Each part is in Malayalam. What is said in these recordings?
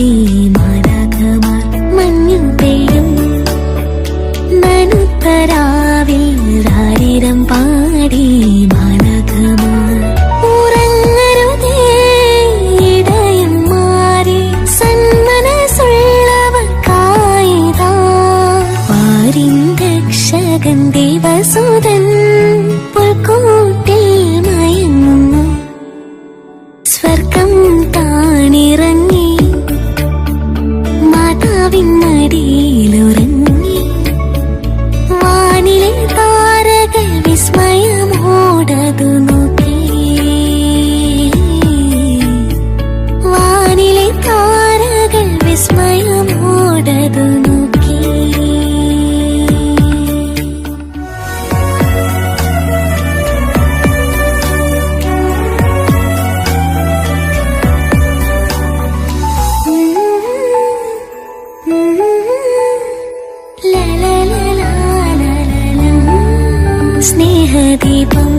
പാടി മാരാഘമാർ മഞ്ഞു പെയ്യും. നനുത്തരാവിൽ രാരിരം പാടി രക്ഷകൻ ദേവസുതൻ സ്നേഹദീപം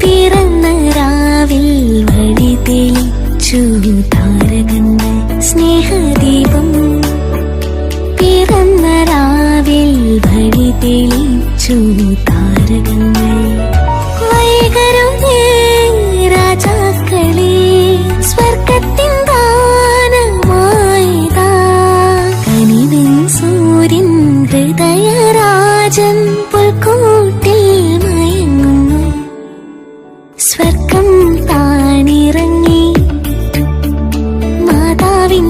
പിറന്ന രാവിൽ വഴി തെളിച്ചു. താരകങ്ങൾ സ്നേഹദീപം പിറന്ന രാവിൽ വഴി തെളിച്ചു. താരകങ്ങൾ സ്വർഗം താണിറങ്ങി മാതാവിൻ